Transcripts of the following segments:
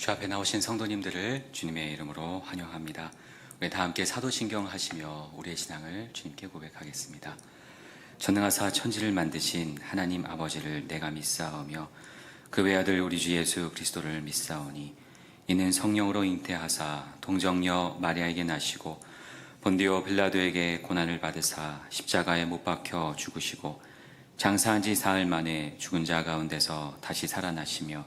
주 앞에 나오신 성도님들을 주님의 이름으로 환영합니다. 우리 다 함께 사도신경 하시며 우리의 신앙을 주님께 고백하겠습니다. 전능하사 천지를 만드신 하나님 아버지를 내가 믿사오며 그 외아들 우리 주 예수 그리스도를 믿사오니 이는 성령으로 잉태하사 동정녀 마리아에게 나시고 본디오 빌라도에게 고난을 받으사 십자가에 못 박혀 죽으시고 장사한 지 사흘 만에 죽은 자 가운데서 다시 살아나시며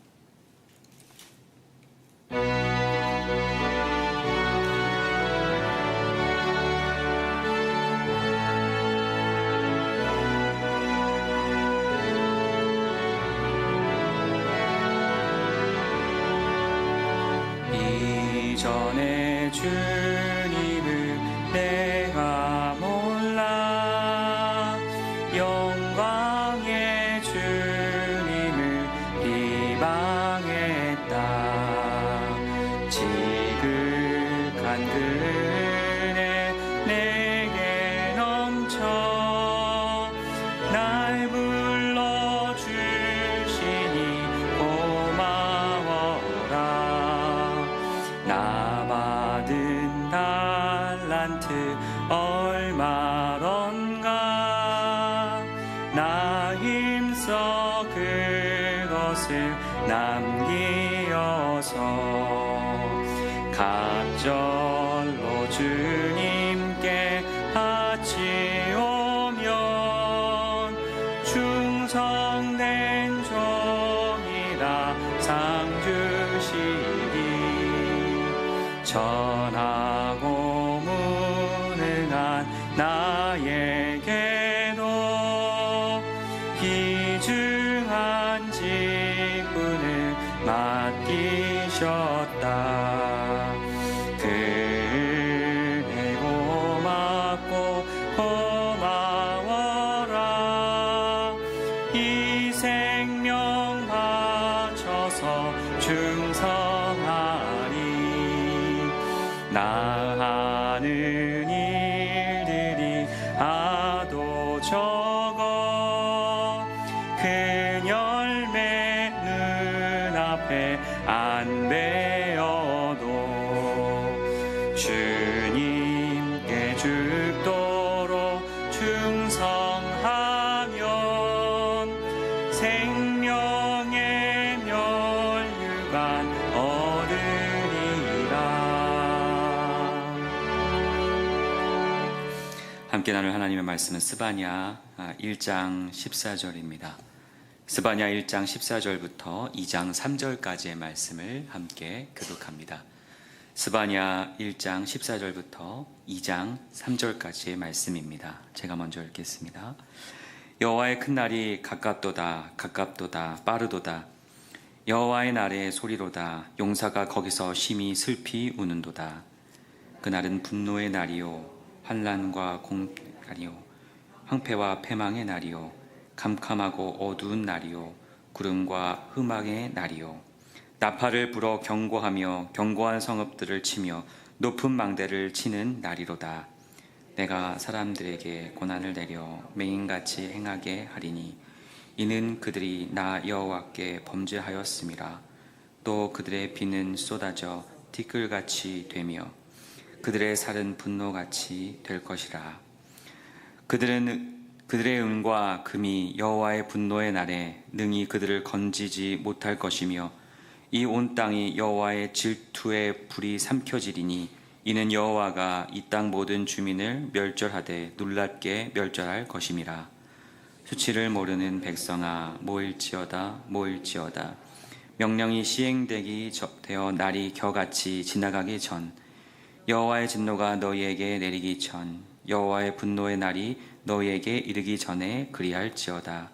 주 달란 생명 바쳐서 충성하리. 나 하는 말씀은 스바냐 1장 14절입니다. 스바냐 1장 14절부터 2장 3절까지의 말씀을 함께 교독합니다. 스바냐 1장 14절부터 2장 3절까지의 말씀입니다. 제가 먼저 읽겠습니다. 여호와의 큰 날이 가깝도다 가깝도다 빠르도다 여호와의 날의 소리로다 용사가 거기서 심히 슬피 우는도다 그날은 분노의 날이요 환란과 공날이요 황폐와 패망의 날이요. 캄캄하고 어두운 날이요. 구름과 흠악의 날이요. 나팔을 불어 경고하며 견고한 성읍들을 치며 높은 망대를 치는 날이로다. 내가 사람들에게 고난을 내려 맹인같이 행하게 하리니 이는 그들이 나 여호와께 범죄하였음이라. 또 그들의 비는 쏟아져 티끌같이 되며 그들의 살은 분노같이 될 것이라 그들은 그들의 은과 금이 여호와의 분노의 날에 능히 그들을 건지지 못할 것이며 이 온 땅이 여호와의 질투의 불이 삼켜지리니 이는 여호와가 이 땅 모든 주민을 멸절하되 놀랍게 멸절할 것임이라. 수치를 모르는 백성아 모일지어다 모일지어다. 명령이 시행되기 저- 되어 날이 겨같이 지나가기 전 여호와의 진노가 너희에게 내리기 전 여호와의 분노의 날이 너희에게 이르기 전에 그리할지어다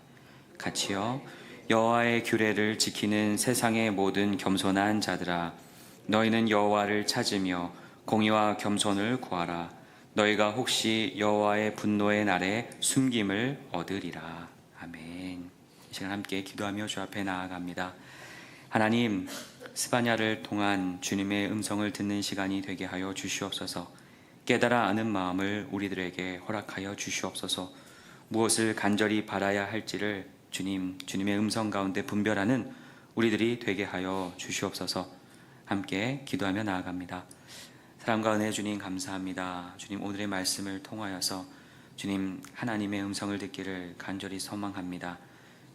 같이요 여호와의 규례를 지키는 세상의 모든 겸손한 자들아 너희는 여호와를 찾으며 공의와 겸손을 구하라. 너희가 혹시 여호와의 분노의 날에 숨김을 얻으리라. 아멘. 이 시간 함께 기도하며 주 앞에 나아갑니다. 하나님, 스바냐를 통한 주님의 음성을 듣는 시간이 되게 하여 주시옵소서. 깨달아 아는 마음을 우리들에게 허락하여 주시옵소서. 무엇을 간절히 바라야 할지를 주님, 주님의 음성 가운데 분별하는 우리들이 되게 하여 주시옵소서. 함께 기도하며 나아갑니다. 사랑과 은혜 주님 감사합니다. 주님 오늘의 말씀을 통하여서 주님 하나님의 음성을 듣기를 간절히 소망합니다.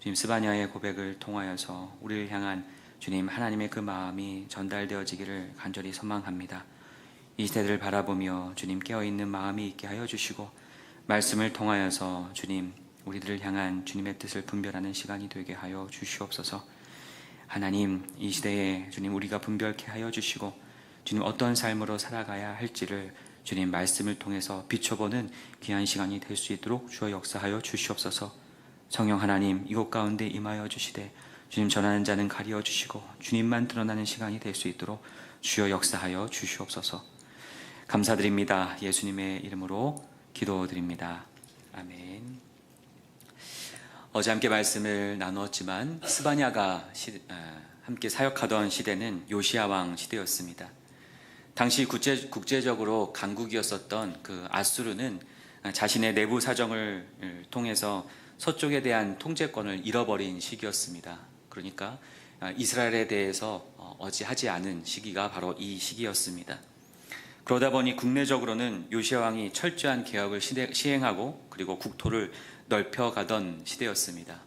주님 스바냐의 고백을 통하여서 우리를 향한 주님 하나님의 그 마음이 전달되어지기를 간절히 소망합니다. 이 시대를 바라보며 주님 깨어있는 마음이 있게 하여 주시고 말씀을 통하여서 주님 우리들을 향한 주님의 뜻을 분별하는 시간이 되게 하여 주시옵소서. 하나님 이 시대에 주님 우리가 분별케 하여 주시고 주님 어떤 삶으로 살아가야 할지를 주님 말씀을 통해서 비춰보는 귀한 시간이 될 수 있도록 주어 역사하여 주시옵소서. 성령 하나님 이곳 가운데 임하여 주시되 주님 전하는 자는 가리어 주시고 주님만 드러나는 시간이 될 수 있도록 주여 역사하여 주시옵소서. 감사드립니다. 예수님의 이름으로 기도드립니다. 아멘. 어제 함께 말씀을 나누었지만 스바냐가 시, 아, 함께 사역하던 시대는 요시아 왕 시대였습니다. 당시 국제, 국제적으로 강국이었었던 그 아수르는 자신의 내부 사정을 통해서 서쪽에 대한 통제권을 잃어버린 시기였습니다. 그러니까 아, 이스라엘에 대해서 어, 어지하지 않은 시기가 바로 이 시기였습니다. 그러다 보니 국내적으로는 요시아 왕이 철저한 개혁을 시행하고 그리고 국토를 넓혀가던 시대였습니다.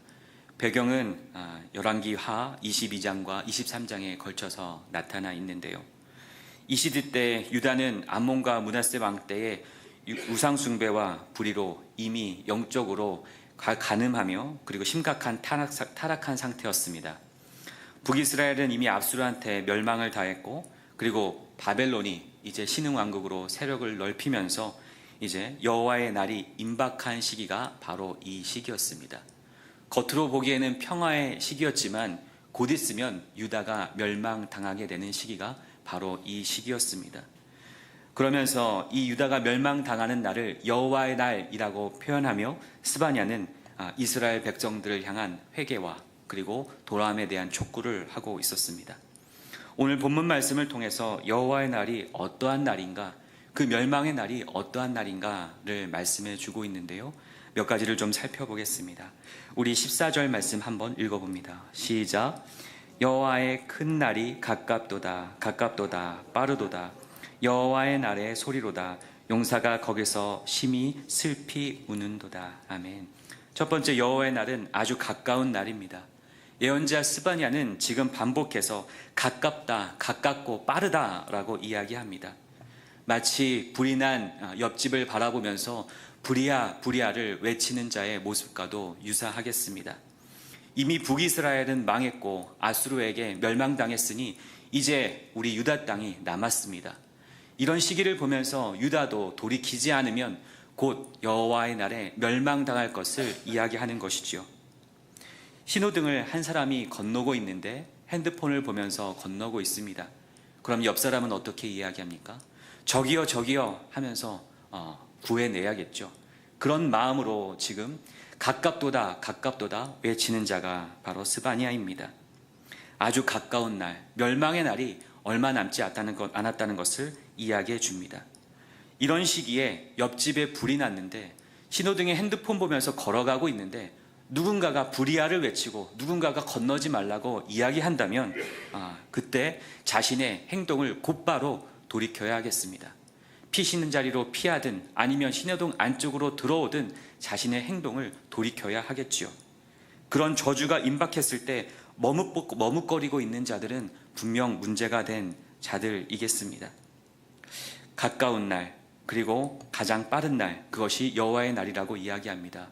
배경은 아, 열왕기 하 22장과 23장에 걸쳐서 나타나 있는데요. 이 시대 때 유다는 암몬과 문하세 왕 때의 우상 숭배와 불의로 이미 영적으로 가늠하며 그리고 심각한 타락, 한 상태였습니다. 북이스라엘은 이미 압수르한테 멸망을 당했고 그리고 바벨론이 이제 신흥 왕국으로 세력을 넓히면서 이제 여호와의 날이 임박한 시기가 바로 이 시기였습니다. 겉으로 보기에는 평화의 시기였지만 곧 있으면 유다가 멸망당하게 되는 시기가 바로 이 시기였습니다. 그러면서 이 유다가 멸망당하는 날을 여호와의 날이라고 표현하며 스바냐는 아, 이스라엘 백성들을 향한 회개와 그리고 돌아옴에 대한 촉구를 하고 있었습니다. 오늘 본문 말씀을 통해서 여호와의 날이 어떠한 날인가, 그 멸망의 날이 어떠한 날인가를 말씀해 주고 있는데요. 몇 가지를 좀 살펴보겠습니다. 우리 14절 말씀 한번 읽어봅니다. 시작. 여호와의 큰 날이 가깝도다, 가깝도다, 빠르도다. 여호와의 날의 소리로다. 용사가 거기서 심히 슬피 우는도다. 아멘. 첫 번째 여호와의 날은 아주 가까운 날입니다. 예언자 스바냐는 지금 반복해서 가깝다, 가깝고 빠르다라고 이야기합니다. 마치 불이 난 어, 옆집을 바라보면서 불이야, 불이야를 외치는 자의 모습과도 유사하겠습니다. 이미 북이스라엘은 망했고 아수르에게 멸망당했으니 이제 우리 유다 땅이 남았습니다. 이런 시기를 보면서 유다도 돌이키지 않으면 곧 여호와의 날에 멸망당할 것을 이야기하는 것이지요. 신호등을 한 사람이 건너고 있는데 핸드폰을 보면서 건너고 있습니다. 그럼 옆 사람은 어떻게 이야기합니까? 저기요, 저기요 하면서 어, 구해내야겠죠. 그런 마음으로 지금 가깝도다, 가깝도다 외치는 자가 바로 스바니아입니다. 아주 가까운 날, 멸망의 날이 얼마 남지 않았다는 것을 이야기해 줍니다. 이런 시기에 옆집에 불이 났는데 신호등에 핸드폰 보면서 걸어가고 있는데 누군가가 불이야를 외치고 누군가가 건너지 말라고 이야기한다면 아, 그때 자신의 행동을 곧바로 돌이켜야 하겠습니다. 피시는 자리로 피하든 아니면 신호등 안쪽으로 들어오든 자신의 행동을 돌이켜야 하겠지요. 그런 저주가 임박했을 때 머뭇거리고 있는 자들은 분명 문제가 된 자들이겠습니다. 가까운 날, 그리고 가장 빠른 날, 그것이 여호와의 날이라고 이야기합니다.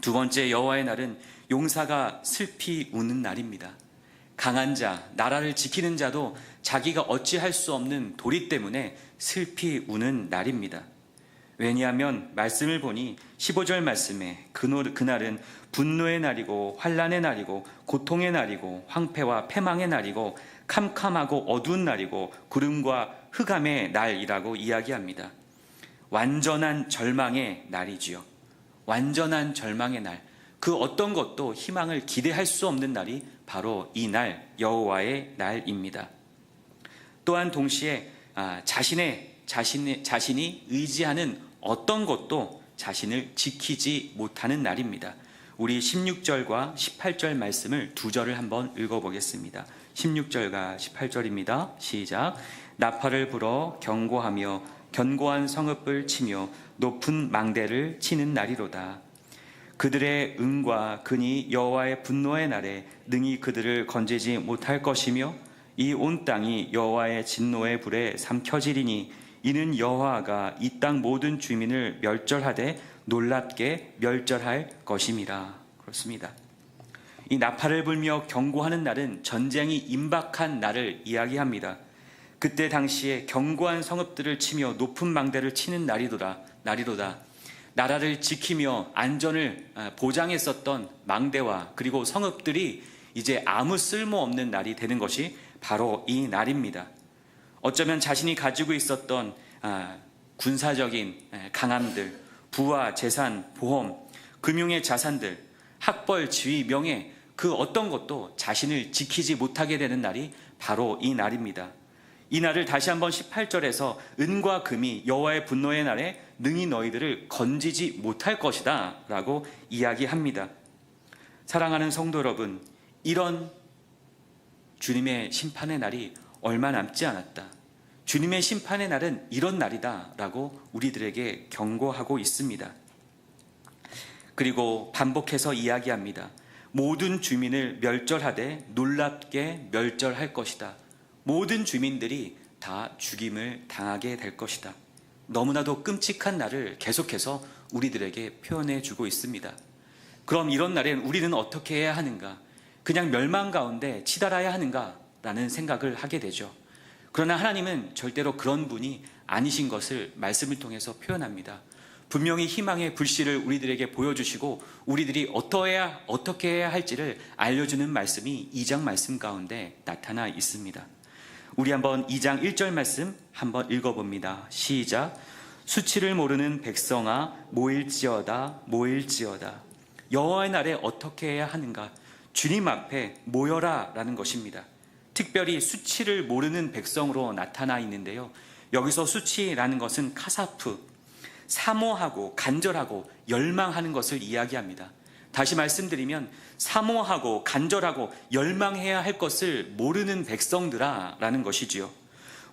두 번째 여호와의 날은 용사가 슬피 우는 날입니다. 강한 자, 나라를 지키는 자도 자기가 어찌할 수 없는 도리 때문에 슬피 우는 날입니다. 왜냐하면 말씀을 보니 15절 말씀에 그날은 분노의 날이고 환란의 날이고 고통의 날이고 황폐와 패망의 날이고 캄캄하고 어두운 날이고 구름과 흑암의 날이라고 이야기합니다. 완전한 절망의 날이지요. 완전한 절망의 날. 그 어떤 것도 희망을 기대할 수 없는 날이 바로 이 날, 여호와의 날입니다. 또한 동시에 아, 자신의 자신의 자신이 의지하는 어떤 것도 자신을 지키지 못하는 날입니다. 우리 16절과 18절 말씀을 두 절을 한번 읽어보겠습니다. 16절과 18절입니다. 시작. 나팔을 불어 경고하며 견고한 성읍을 치며 높은 망대를 치는 날이로다. 그들의 은과 근이 여호와의 분노의 날에 능히 그들을 건지지 못할 것이며 이 온 땅이 여호와의 진노의 불에 삼켜지리니 이는 여호와가 이 땅 모든 주민을 멸절하되 놀랍게 멸절할 것임이라 그렇습니다. 이 나팔을 불며 경고하는 날은 전쟁이 임박한 날을 이야기합니다. 그때 당시에 견고한 성읍들을 치며 높은 망대를 치는 날이로다. 날이로다. 나라를 지키며 안전을 아, 보장했었던 망대와 그리고 성읍들이 이제 아무 쓸모 없는 날이 되는 것이 바로 이 날입니다. 어쩌면 자신이 가지고 있었던 아, 군사적인 에, 강함들, 부와 재산, 보험, 금융의 자산들, 학벌, 지위, 명예 그 어떤 것도 자신을 지키지 못하게 되는 날이 바로 이 날입니다. 이 날을 다시 한번 18절에서 은과 금이 여호와의 분노의 날에 능히 너희들을 건지지 못할 것이다라고 이야기합니다. 사랑하는 성도 여러분, 이런 주님의 심판의 날이 얼마 남지 않았다. 주님의 심판의 날은 이런 날이다라고 우리들에게 경고하고 있습니다. 그리고 반복해서 이야기합니다. 모든 주민을 멸절하되 놀랍게 멸절할 것이다. 모든 주민들이 다 죽임을 당하게 될 것이다. 너무나도 끔찍한 날을 계속해서 우리들에게 표현해 주고 있습니다. 그럼 이런 날엔 우리는 어떻게 해야 하는가? 그냥 멸망 가운데 치달아야 하는가? 라는 생각을 하게 되죠. 그러나 하나님은 절대로 그런 분이 아니신 것을 말씀을 통해서 표현합니다. 분명히 희망의 불씨를 우리들에게 보여주시고 우리들이 어떠해야, 어떻게 해야 할지를 알려주는 말씀이 2장 말씀 가운데 나타나 있습니다. 우리 한번 2장 1절 말씀 한번 읽어봅니다. 시작. 수치를 모르는 백성아 모일지어다 모일지어다. 여호와의 날에 어떻게 해야 하는가? 주님 앞에 모여라라는 것입니다. 특별히 수치를 모르는 백성으로 나타나 있는데요. 여기서 수치라는 것은 카사프, 사모하고 간절하고 열망하는 것을 이야기합니다. 다시 말씀드리면 사모하고 간절하고 열망해야 할 것을 모르는 백성들아라는 것이지요.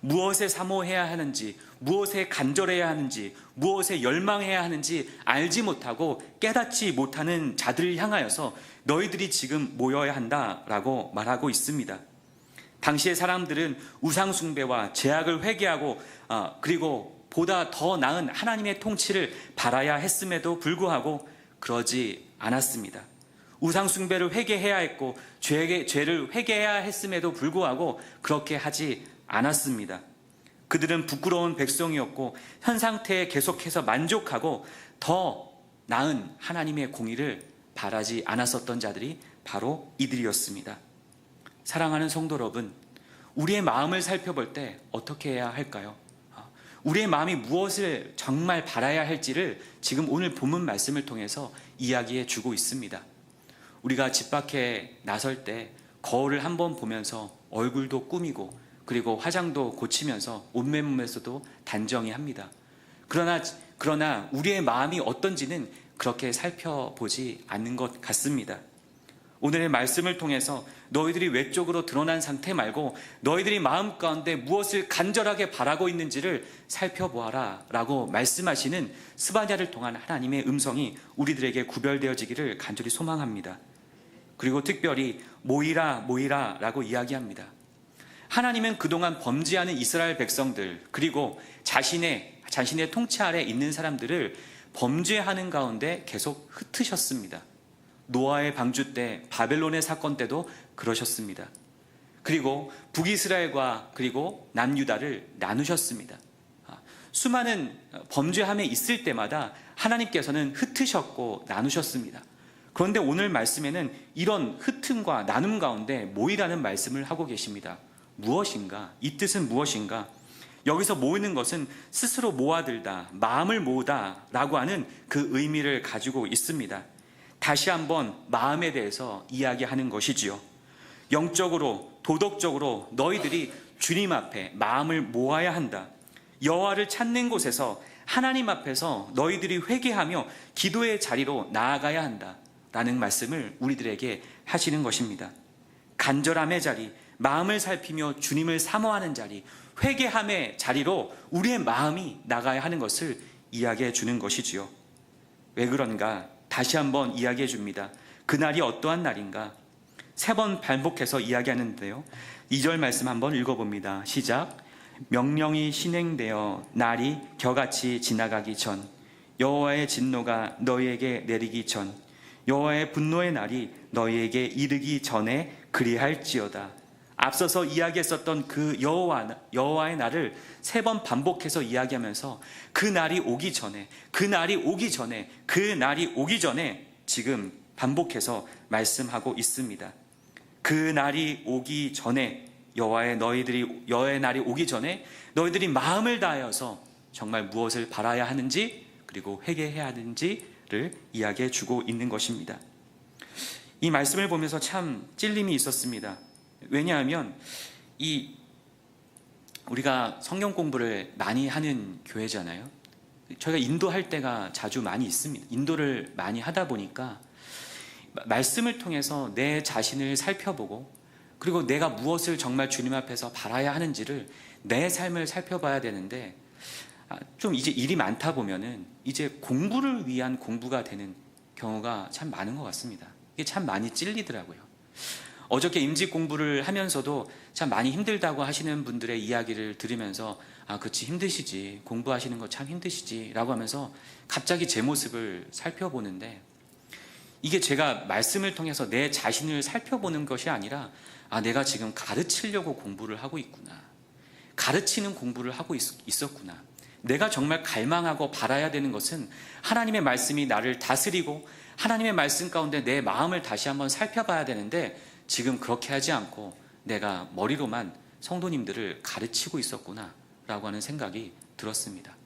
무엇에 사모해야 하는지, 무엇에 간절해야 하는지, 무엇에 열망해야 하는지 알지 못하고 깨닫지 못하는 자들을 향하여서 너희들이 지금 모여야 한다라고 말하고 있습니다. 당시의 사람들은 우상숭배와 제약을 회개하고 어, 그리고 보다 더 나은 하나님의 통치를 바라야 했음에도 불구하고 그러지 않았습니다. 우상숭배를 회개해야 했고 죄, 죄를 회개해야 했음에도 불구하고 그렇게 하지 않았습니다. 그들은 부끄러운 백성이었고 현 상태에 계속해서 만족하고 더 나은 하나님의 공의를 바라지 않았었던 자들이 바로 이들이었습니다. 사랑하는 성도 여러분, 우리의 마음을 살펴볼 때 어떻게 해야 할까요? 우리의 마음이 무엇을 정말 바라야 할지를 지금 오늘 본문 말씀을 통해서 이야기해 주고 있습니다. 우리가 집 밖에 나설 때 거울을 한번 보면서 얼굴도 꾸미고 그리고 화장도 고치면서 온몸에서도 단정히 합니다. 그러나 그러나 우리의 마음이 어떤지는 그렇게 살펴보지 않는 것 같습니다. 오늘의 말씀을 통해서 너희들이 외적으로 드러난 상태 말고 너희들이 마음 가운데 무엇을 간절하게 바라고 있는지를 살펴보아라 라고 말씀하시는 스바냐를 통한 하나님의 음성이 우리들에게 구별되어지기를 간절히 소망합니다. 그리고 특별히 모이라 모이라 라고 이야기합니다. 하나님은 그동안 범죄하는 이스라엘 백성들 그리고 자신의 자신의 통치 아래 있는 사람들을 범죄하는 가운데 계속 흩으셨습니다. 노아의 방주 때 바벨론의 사건 때도 그러셨습니다. 그리고 북이스라엘과 그리고 남유다를 나누셨습니다. 아, 수많은 범죄함에 있을 때마다 하나님께서는 흩으셨고 나누셨습니다. 그런데 오늘 말씀에는 이런 흩음과 나눔 가운데 모이라는 말씀을 하고 계십니다. 무엇인가? 이 뜻은 무엇인가? 여기서 모으는 것은 스스로 모아들다, 마음을 모으다 라고 하는 그 의미를 가지고 있습니다. 다시 한번 마음에 대해서 이야기하는 것이지요. 영적으로, 도덕적으로 너희들이 주님 앞에 마음을 모아야 한다. 여호와를 찾는 곳에서 하나님 앞에서 너희들이 회개하며 기도의 자리로 나아가야 한다. 라는 말씀을 우리들에게 하시는 것입니다. 간절함의 자리, 마음을 살피며 주님을 사모하는 자리, 회개함의 자리로 우리의 마음이 나가야 하는 것을 이야기해 주는 것이지요. 왜 그런가? 다시 한번 이야기해 줍니다. 그날이 어떠한 날인가? 세 번 반복해서 이야기하는데요. 2절 말씀 한번 읽어봅니다. 시작. 명령이 신행되어 날이 겨같이 지나가기 전 여호와의 진노가 너희에게 내리기 전 여호와의 분노의 날이 너희에게 이르기 전에 그리할지어다. 앞서서 이야기했었던 그 여호와 여호와의 날을 세 번 반복해서 이야기하면서 그 날이 오기 전에 그 날이 오기 전에 그 날이 오기 전에 지금 반복해서 말씀하고 있습니다. 그 날이 오기 전에 여호와의 너희들이 여호와의 날이 오기 전에 너희들이 마음을 다하여서 정말 무엇을 바라야 하는지 그리고 회개해야 하는지를 이야기해 주고 있는 것입니다. 이 말씀을 보면서 참 찔림이 있었습니다. 왜냐하면 이 우리가 성경 공부를 많이 하는 교회잖아요. 저희가 인도할 때가 자주 많이 있습니다. 인도를 많이 하다 보니까 말씀을 통해서 내 자신을 살펴보고 그리고 내가 무엇을 정말 주님 앞에서 바라야 하는지를 내 삶을 살펴봐야 되는데 아, 좀 이제 일이 많다 보면은 이제 공부를 위한 공부가 되는 경우가 참 많은 것 같습니다. 이게 참 많이 찔리더라고요. 어저께 임직 공부를 하면서도 참 많이 힘들다고 하시는 분들의 이야기를 들으면서 아, 그치 힘드시지 공부하시는 거 참 힘드시지 라고 하면서 갑자기 제 모습을 살펴보는데 이게 제가 말씀을 통해서 내 자신을 살펴보는 것이 아니라 아, 내가 지금 가르치려고 공부를 하고 있구나. 가르치는 공부를 하고 있, 있었구나. 내가 정말 갈망하고 바라야 되는 것은 하나님의 말씀이 나를 다스리고 하나님의 말씀 가운데 내 마음을 다시 한번 살펴봐야 되는데 지금 그렇게 하지 않고 내가 머리로만 성도님들을 가르치고 있었구나 라고 하는 생각이 들었습니다.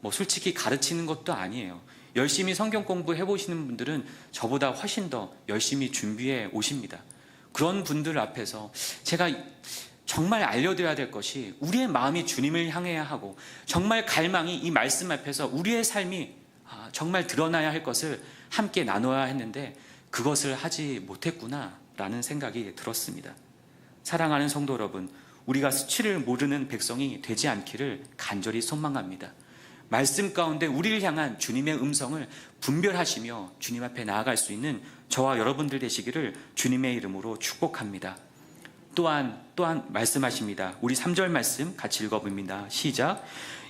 뭐 솔직히 가르치는 것도 아니에요. 열심히 성경 공부 해 보시는 분들은 저보다 훨씬 더 열심히 준비해 오십니다. 그런 분들 앞에서 제가 정말 알려드려야 될 것이 우리의 마음이 주님을 향해야 하고 정말 갈망이 이 말씀 앞에서 우리의 삶이 아, 정말 드러나야 할 것을 함께 나눠야 했는데 그것을 하지 못했구나 라는 생각이 들었습니다. 사랑하는 성도 여러분, 우리가 수치를 모르는 백성이 되지 않기를 간절히 소망합니다. 말씀 가운데 우리를 향한 주님의 음성을 분별하시며 주님 앞에 나아갈 수 있는 저와 여러분들 되시기를 주님의 이름으로 축복합니다. 또한 또한 말씀하십니다. 우리 3절 말씀 같이 읽어 봅니다. 시작.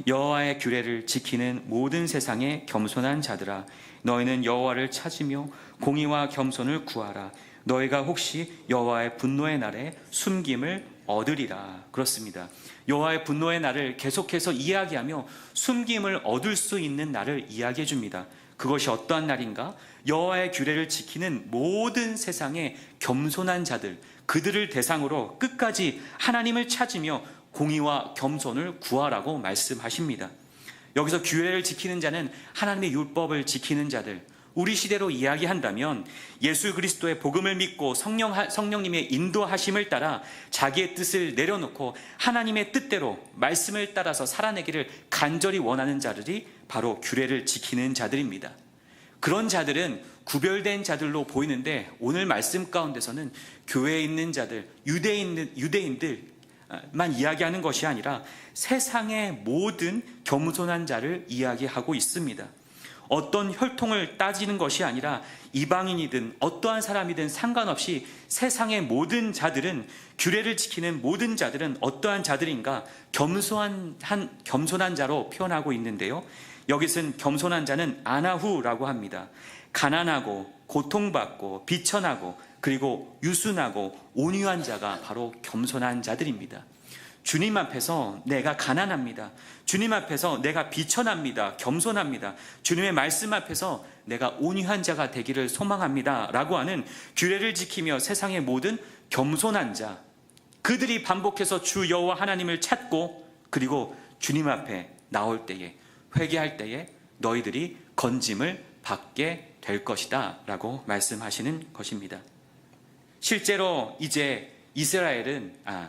여호와의 규례를 지키는 모든 세상의 겸손한 자들아 너희는 여호와를 찾으며 공의와 겸손을 구하라. 너희가 혹시 여호와의 분노의 날에 숨김을 얻으리라. 그렇습니다. 여호와의 분노의 날을 계속해서 이야기하며 숨김을 얻을 수 있는 날을 이야기해 줍니다. 그것이 어떠한 날인가? 여호와의 규례를 지키는 모든 세상의 겸손한 자들, 그들을 대상으로 끝까지 하나님을 찾으며 공의와 겸손을 구하라고 말씀하십니다. 여기서 규례를 지키는 자는 하나님의 율법을 지키는 자들, 우리 시대로 이야기한다면 예수 그리스도의 복음을 믿고 성령, 성령님의 인도하심을 따라 자기의 뜻을 내려놓고 하나님의 뜻대로 말씀을 따라서 살아내기를 간절히 원하는 자들이 바로 규례를 지키는 자들입니다. 그런 자들은 구별된 자들로 보이는데 오늘 말씀 가운데서는 교회에 있는 자들, 유대인, 유대인들만 이야기하는 것이 아니라 세상의 모든 겸손한 자를 이야기하고 있습니다. 어떤 혈통을 따지는 것이 아니라 이방인이든 어떠한 사람이든 상관없이 세상의 모든 자들은 규례를 지키는 모든 자들은 어떠한 자들인가 겸손한 한 겸손한 자로 표현하고 있는데요. 여기서는 겸손한 자는 아나후라고 합니다. 가난하고 고통받고 비천하고 그리고 유순하고 온유한 자가 바로 겸손한 자들입니다. 주님 앞에서 내가 가난합니다. 주님 앞에서 내가 비천합니다. 겸손합니다. 주님의 말씀 앞에서 내가 온유한 자가 되기를 소망합니다. 라고 하는 규례를 지키며 세상의 모든 겸손한 자, 그들이 반복해서 주 여호와 하나님을 찾고 그리고 주님 앞에 나올 때에 회개할 때에 너희들이 건짐을 받게 될 것이다 라고 말씀하시는 것입니다. 실제로 이제 이스라엘은 아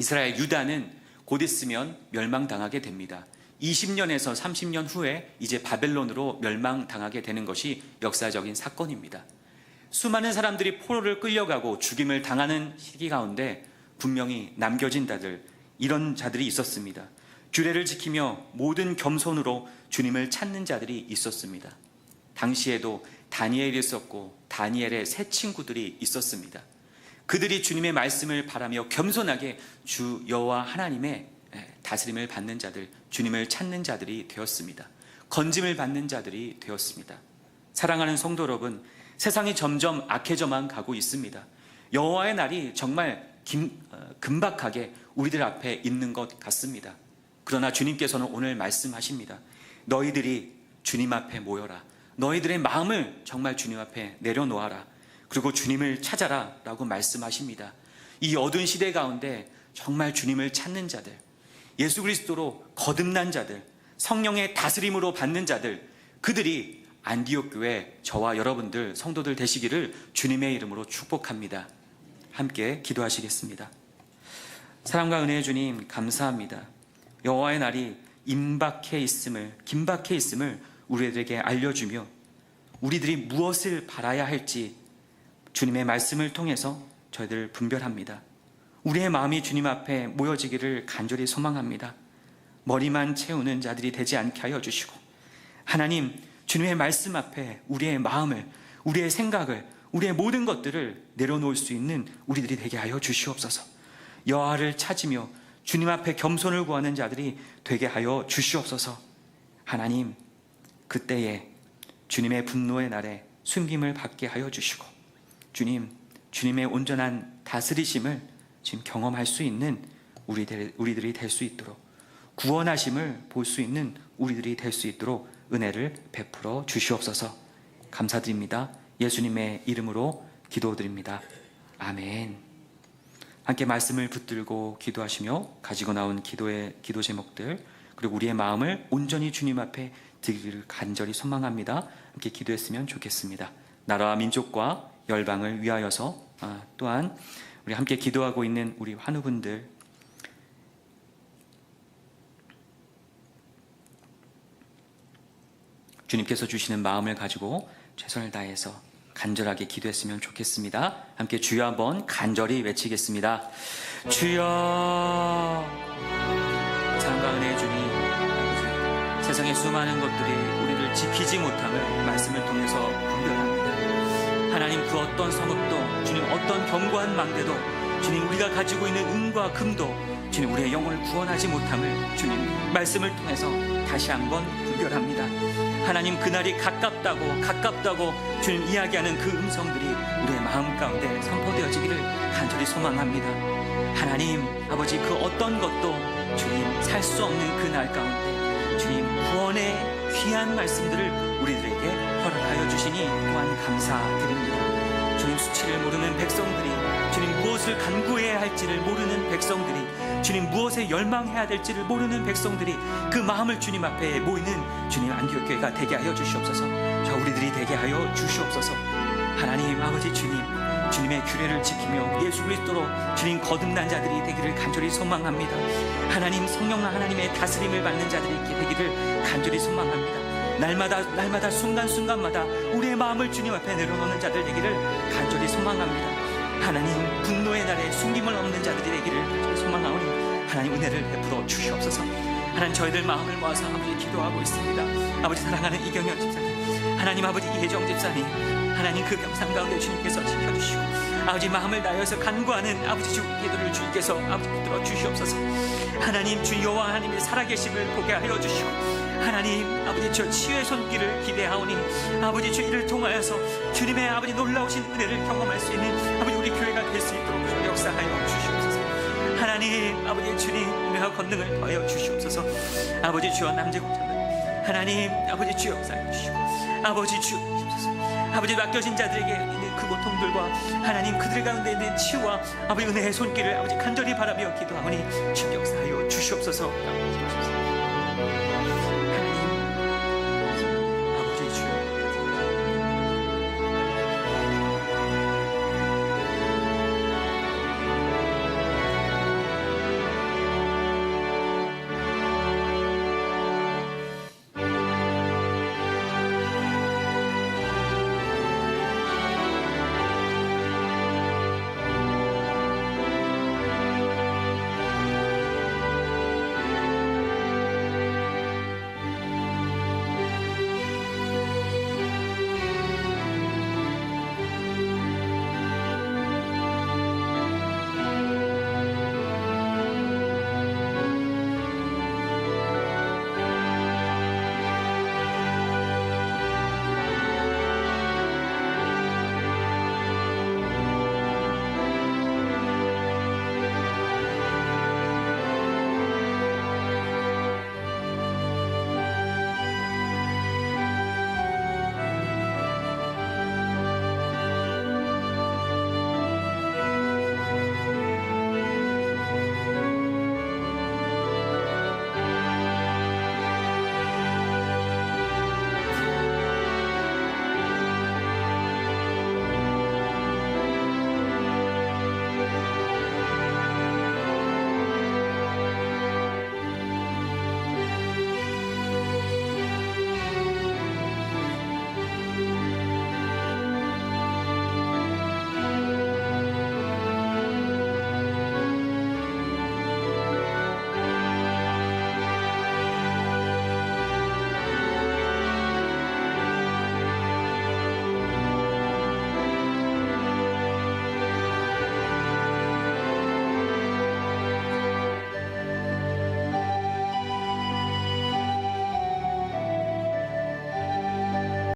이스라엘 유다는 곧 있으면 멸망당하게 됩니다. 20년에서 30년 후에 이제 바벨론으로 멸망당하게 되는 것이 역사적인 사건입니다. 수많은 사람들이 포로를 끌려가고 죽임을 당하는 시기 가운데 분명히 남겨진 자들 이런 자들이 있었습니다. 규례를 지키며 모든 겸손으로 주님을 찾는 자들이 있었습니다. 당시에도 다니엘이 있었고 다니엘의 세 친구들이 있었습니다. 그들이 주님의 말씀을 바라며 겸손하게 주 여호와 하나님의 다스림을 받는 자들, 주님을 찾는 자들이 되었습니다. 건짐을 받는 자들이 되었습니다. 사랑하는 성도 여러분, 세상이 점점 악해져만 가고 있습니다. 여호와의 날이 정말 긴, 어, 금박하게 우리들 앞에 있는 것 같습니다. 그러나 주님께서는 오늘 말씀하십니다. 너희들이 주님 앞에 모여라. 너희들의 마음을 정말 주님 앞에 내려놓아라. 그리고 주님을 찾아라. 라고 말씀하십니다. 이 어두운 시대 가운데 정말 주님을 찾는 자들, 예수 그리스도로 거듭난 자들, 성령의 다스림으로 받는 자들, 그들이 안디옥 교회 저와 여러분들 성도들 되시기를 주님의 이름으로 축복합니다. 함께 기도하시겠습니다. 사랑과 은혜의 주님 감사합니다. 여호와의 날이 임박해 있음을 긴박해 있음을 우리들에게 알려주며 우리들이 무엇을 바라야 할지 주님의 말씀을 통해서 저희들 분별합니다. 우리의 마음이 주님 앞에 모여지기를 간절히 소망합니다. 머리만 채우는 자들이 되지 않게 하여 주시고 하나님 주님의 말씀 앞에 우리의 마음을 우리의 생각을 우리의 모든 것들을 내려놓을 수 있는 우리들이 되게 하여 주시옵소서. 여호와를 찾으며 주님 앞에 겸손을 구하는 자들이 되게 하여 주시옵소서. 하나님 그때에 주님의 분노의 날에 숨김을 받게 하여 주시고 주님 주님의 온전한 다스리심을 지금 경험할 수 있는 우리들, 우리들이 될 수 있도록 구원하심을 볼 수 있는 우리들이 될 수 있도록 은혜를 베풀어 주시옵소서 감사드립니다. 예수님의 이름으로 기도드립니다. 아멘. 함께 말씀을 붙들고 기도하시며 가지고 나온 기도의 기도 제목들 그리고 우리의 마음을 온전히 주님 앞에 드리기를 간절히 소망합니다. 함께 기도했으면 좋겠습니다. 나라와 민족과 열방을 위하여서 아, 또한 우리 함께 기도하고 있는 우리 환우분들 주님께서 주시는 마음을 가지고 최선을 다해서 간절하게 기도했으면 좋겠습니다. 함께 주여 한번 간절히 외치겠습니다. 주여 은혜의 주님 세상의 수많은 것들이 우리를 지키지 못함을 말씀을 통해서. 하나님 그 어떤 성읍도 주님 어떤 견고한 망대도 주님 우리가 가지고 있는 은과 금도 주님 우리의 영혼을 구원하지 못함을 주님 말씀을 통해서 다시 한번 분별합니다. 하나님 그날이 가깝다고 가깝다고 주님 이야기하는 그 음성들이 우리의 마음 가운데 선포되어지기를 간절히 소망합니다. 하나님 아버지 그 어떤 것도 주님 살 수 없는 그 날 가운데 주님 구원의 귀한 말씀들을 감사드립니다. 주님 수치를 모르는 백성들이 주님 무엇을 간구해야 할지를 모르는 백성들이 주님 무엇에 열망해야 될지를 모르는 백성들이 그 마음을 주님 앞에 모이는 주님 안디옥 교회가 되게 하여 주시옵소서. 저 우리들이 되게 하여 주시옵소서. 하나님 아버지 주님 주님의 규례를 지키며 예수 그리스도로 주님 거듭난 자들이 되기를 간절히 소망합니다. 하나님 성령 하나님의 다스림을 받는 자들이 되기를 간절히 소망합니다. 날마다 날마다 순간순간마다 우리의 마음을 주님 앞에 내려놓는 자들 되기를 간절히 소망합니다. 하나님 분노의 날에 숨김을 없는 자들이 되기를 간절히 소망하오니 하나님 은혜를 베풀어 주시옵소서. 하나님 저희들 마음을 모아서 아버지 기도하고 있습니다. 아버지 사랑하는 이경현 집사님, 하나님 아버지 이혜정 집사님, 하나님 그 병상 가운데 주님께서 지켜주시고 아버지 마음을 다해서 간구하는 아버지 주 기도를 주님께서 아버지 붙들어 주시옵소서. 하나님 주 여호와 하나님의 살아계심을 보게 하여 주시고 하나님 아버지 저 치유의 손길을 기대하오니 아버지 주 이를 통하여서 주님의 아버지 놀라우신 은혜를 경험할 수 있는 아버지 우리 교회가 될 수 있도록 주 역사하여 주시옵소서. 하나님 아버지 주님 은혜와 권능을 더하여 주시옵소서. 아버지 주와 남제국자들 하나님 아버지 주 역사해 주시고 아버지 주 주옵소서. 아버지 맡겨진 자들에게 있는 그 고통들과 하나님 그들 가운데 있는 치유와 아버지 은혜의 손길을 아버지 간절히 바라며 기도하오니 충격사하여 주시옵소서